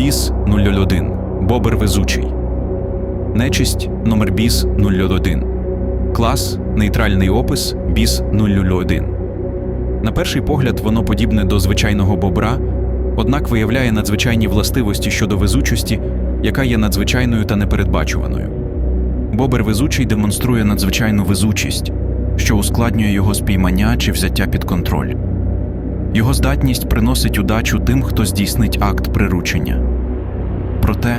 Біс 001. Бобер везучий. Нечисть номер Біс 001. Клас нейтральний опис Біс 001. На перший погляд воно подібне до звичайного бобра, однак виявляє надзвичайні властивості щодо везучості, яка є надзвичайною та непередбачуваною. Бобер везучий демонструє надзвичайну везучість, що ускладнює його спіймання чи взяття під контроль. Його здатність приносить удачу тим, хто здійснить акт приручення. Проте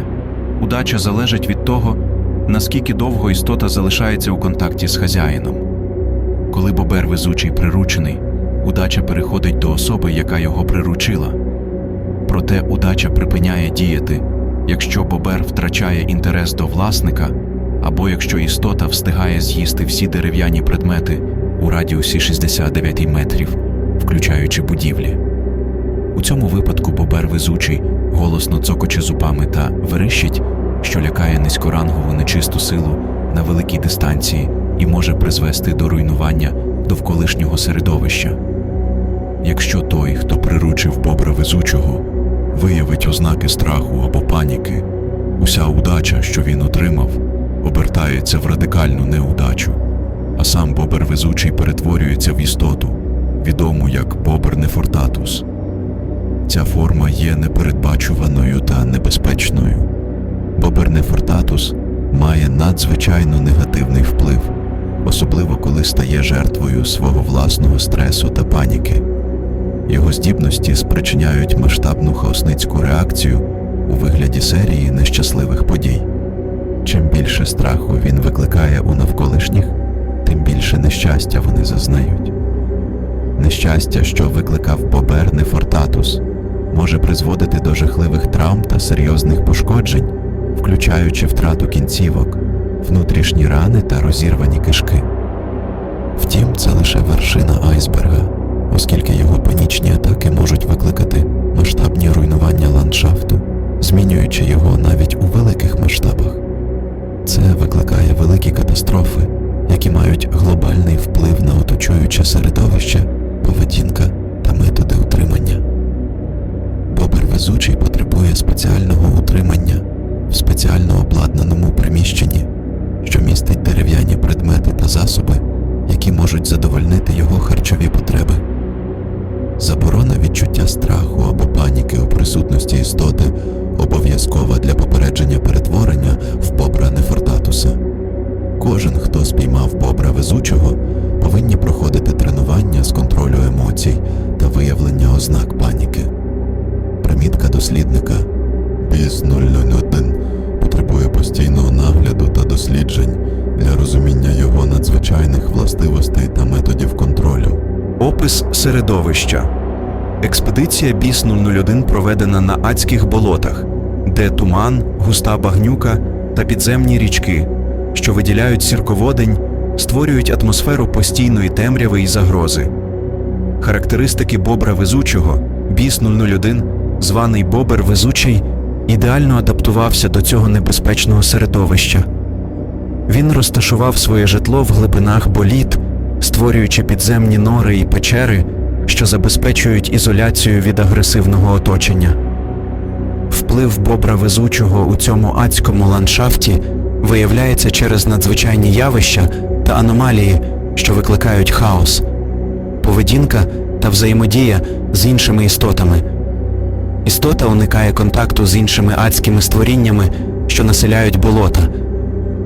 удача залежить від того, наскільки довго істота залишається у контакті з хазяїном. Коли бобер везучий приручений, удача переходить до особи, яка його приручила. Проте удача припиняє діяти, якщо бобер втрачає інтерес до власника, або якщо істота встигає з'їсти всі дерев'яні предмети у радіусі 69 метрів, включаючи будівлі. У цьому випадку бобер везучий голосно цокоче зубами та верещить, що лякає низькорангову нечисту силу на великій дистанції і може призвести до руйнування довколишнього середовища. Якщо той, хто приручив бобра везучого, виявить ознаки страху або паніки, уся удача, що він отримав, обертається в радикальну неудачу, а сам бобер везучий перетворюється в істоту, відому як бобер нефортатус. Ця форма є непередбачуваною та небезпечною. Бобер нефортатус має надзвичайно негативний вплив, особливо коли стає жертвою свого власного стресу та паніки. Його здібності спричиняють масштабну хаосницьку реакцію у вигляді серії нещасливих подій. Чим більше страху він викликає у навколишніх, тим більше нещастя вони зазнають. Нещастя, що викликав Бобер Нефортатус, може призводити до жахливих травм та серйозних пошкоджень, включаючи втрату кінцівок, внутрішні рани та розірвані кишки. Втім, це лише вершина айсберга, оскільки його панічні атаки можуть викликати масштабні руйнування ландшафту, змінюючи його навіть у великих масштабах. Це викликає великі катастрофи, які мають глобальний вплив на оточуюче середовище, поведінка та методи утримання. Бобер везучий потребує спеціального утримання в спеціально обладнаному приміщенні, що містить дерев'яні предмети та засоби, які можуть задовольнити його харчові потреби. Заборона відчуття страху або паніки у присутності істоти обов'язкова для попередження перетворення в бобра нефортатуса. Кожен, хто спіймав бобра везучого, повинні проходити тренування з контролю емоцій та виявлення ознак паніки. Примітка дослідника Біз 001 потребує постійного нагляду та досліджень для розуміння його надзвичайних властивостей та методів контролю. Опис середовища. Експедиція Біс 001 проведена на адських болотах, де туман, густа багнюка та підземні річки, що виділяють сірководень, створюють атмосферу постійної темряви і загрози. Характеристики бобра везучого Біс 001, званий бобер везучий, ідеально адаптувався до цього небезпечного середовища. Він розташував своє житло в глибинах боліт, створюючи підземні нори і печери, що забезпечують ізоляцію від агресивного оточення. Вплив бобра везучого у цьому адському ландшафті виявляється через надзвичайні явища та аномалії, що викликають хаос, поведінка та взаємодія з іншими істотами. Істота уникає контакту з іншими адськими створіннями, що населяють болота.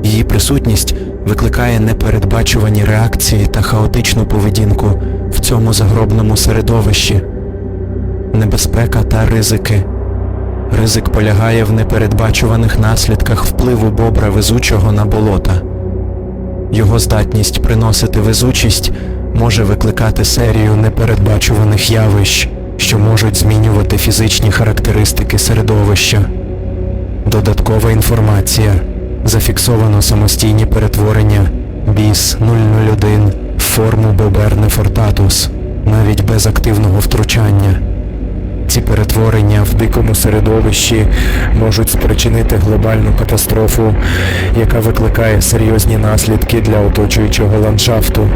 Її присутність викликає непередбачувані реакції та хаотичну поведінку в цьому загробному середовищі. Небезпека та ризики. Ризик полягає в непередбачуваних наслідках впливу бобра везучого на болота. Його здатність приносити везучість може викликати серію непередбачуваних явищ, що можуть змінювати фізичні характеристики середовища. Додаткова інформація. Зафіксовано самостійні перетворення біс 001 в форму бобер нефортатус, навіть без активного втручання. Ці перетворення в дикому середовищі можуть спричинити глобальну катастрофу, яка викликає серйозні наслідки для оточуючого ландшафту.